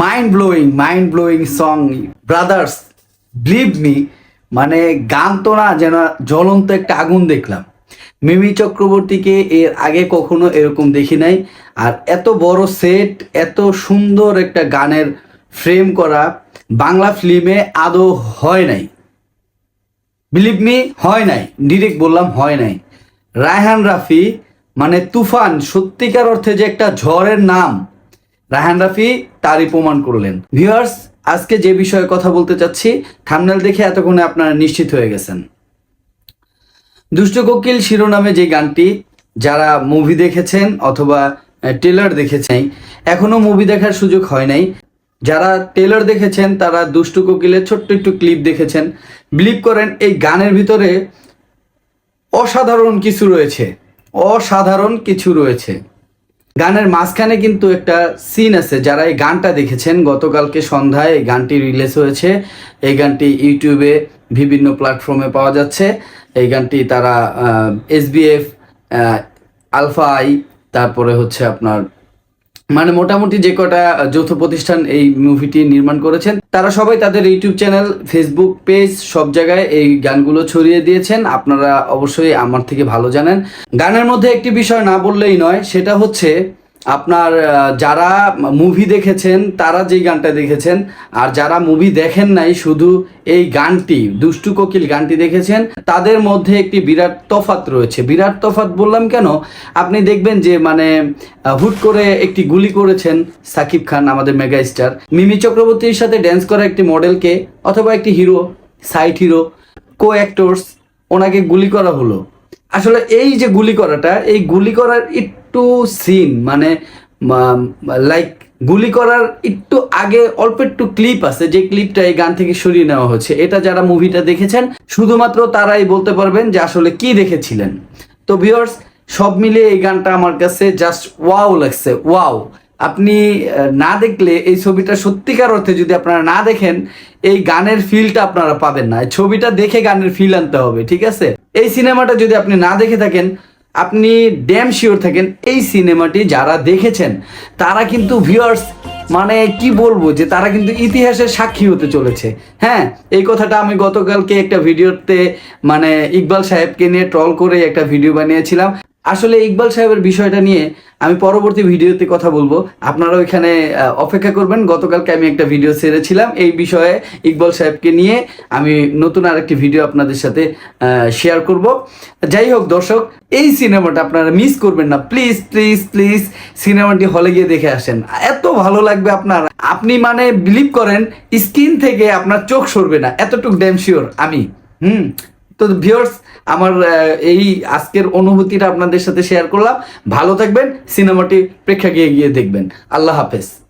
Mind blowing mind blowing song brothers believe me মানে গান তো না, যেন জ্বলন্ত একটা আগুন দেখলাম। মিমি চক্রবর্তীকে এর আগে কখনো এরকম দেখি নাই। আর এত বড় সেট এত সুন্দর একটা গানের ফ্রেম করা বাংলা ফিল্মে আদৌ হয় নাই। বিলিভ মি হয় নাই। ডিরেক্ট বললাম, হয় নাই। রায়হান রাফি মানে তুফান, সত্যিকার অর্থে যে একটা ঝড়ের নাম রায়হান রাফি তারই প্রমাণ করলেন। ভিউয়ার্স, আজকে যে বিষয়ে কথা বলতে চাচ্ছি, থামনেল দেখে এতক্ষণে আপনারা নিশ্চিত হয়ে গেছেন। দুষ্ট কোকিল শিরোনামে যে গানটি, যারা মুভি দেখেছেন অথবা টেলার দেখেছেন, এখনও মুভি দেখার সুযোগ হয় নাই। যারা টেলার দেখেছেন, তারা দুষ্টু কোকিলের ছোট্ট একটু ক্লিপ দেখেছেন। বিলিভ করেন, এই গানের ভিতরে অসাধারণ কিছু রয়েছে। অসাধারণ কিছু রয়েছে। গানের মাঝখানে কিন্তু একটা সিন আছে, যারা এই গানটা দেখেছেন, গতকালকে সন্ধ্যায় এই গানটি রিলিজ হয়েছে। এই গানটি ইউটিউবে বিভিন্ন প্ল্যাটফর্মে পাওয়া যাচ্ছে। এই গানটি তারা এসবিএফ আলফা আই তারপরে হচ্ছে আপনার মানে মোটামুটি যে কটা যৌথ প্রতিষ্ঠান এই মুভিটি নির্মাণ করেছেন, তারা সবাই তাদের ইউটিউব চ্যানেল ফেসবুক পেজ সব জায়গায় এই গানগুলো ছড়িয়ে দিয়েছেন। আপনারা অবশ্যই আমার থেকে ভালো জানেন। গানের মধ্যে একটি বিষয় না বললেই নয়, সেটা হচ্ছে আপনার যারা মুভি দেখেছেন, তারা যেই গানটা দেখেছেন, আর যারা মুভি দেখেন নাই, শুধু এই গানটি, দুষ্টু কোকিল গানটি দেখেছেন, তাদের মধ্যে একটি বিরাট তফাত রয়েছে। বিরাট তফাত বললাম কেন? আপনি দেখবেন যে মানে হুট করে একটি গুলি করেছেন সাকিব খান, আমাদের মেগা স্টার। মিমি চক্রবর্তীর সাথে ড্যান্স করা একটি মডেলকে অথবা একটি hero side hero co actors ওনাকে গুলি করা হলো। আসলে এই যে গুলি করাটা, এই গুলি করার একটু সিন মানে লাইক গুলি করার একটু আগে অল্প একটু ক্লিপ আছে, যে ক্লিপটা এই গান থেকে সরিয়ে নেওয়া হচ্ছে এটা যারা মুভিটা দেখেছেন, শুধুমাত্র তারাই বলতে পারবেন যে আসলে কি দেখেছিলেন। তো ভিওর্স সব মিলিয়ে এই গানটা আমার কাছে জাস্ট ওয়াও লাগছে ওয়াও আপনি না দেখলে এই ছবিটা সত্যিকার অর্থে যদি আপনারা না দেখেন, এই গানের ফিলটা আপনারা পাবেন না। ছবিটা দেখে গানের ফিল আনতে হবে, ঠিক আছে? এই সিনেমাটা যদি আপনি না দেখে থাকেন আপনি ড্যাম শিওর থাকেন এই সিনেমাটি যারা দেখেছেন, তারা কিন্তু ভিউয়ার্স মানে কি বলব যে তারা কিন্তু ইতিহাসের সাক্ষী হতে চলেছে। হ্যাঁ এই কথাটা আমি গতকালকে একটা ভিডিওতে মানে ইকবাল সাহেবকে নিয়ে ট্রল করে একটা ভিডিও বানিয়েছিলাম। আসলে ইকবাল সাহেবের বিষয়টা নিয়ে আমি পরবর্তী ভিডিওতে কথা বলব। আপনারা ওইখানে অপেক্ষা করবেন। গতকালকে আমি একটা ভিডিও ছেড়েছিলাম। এই বিষয়ে ইকবাল সাহেবকে নিয়ে আমি নতুন আরেকটি ভিডিও আপনাদের সাথে শেয়ার করব। যাই হোক দর্শক, এই সিনেমাটা আপনারা মিস করবেন না। প্লিজ প্লিজ প্লিজ সিনেমাটি হলে গিয়ে দেখে আসেন। এত ভালো লাগবে আপনার। আপনি মানে বিলিভ করেন স্ক্রিন থেকে আপনার চোখ সরবে না। এতটুকু ড্যাম শিওর আমি। হুম? তো ভিউয়ার্স আমার এই আজকের অনুভূতিটা আপনাদের সাথে শেয়ার করলাম। ভালো থাকবেন সিনেমাটি প্রেক্ষাগৃহে গিয়ে দেখবেন। আল্লাহ হাফেজ।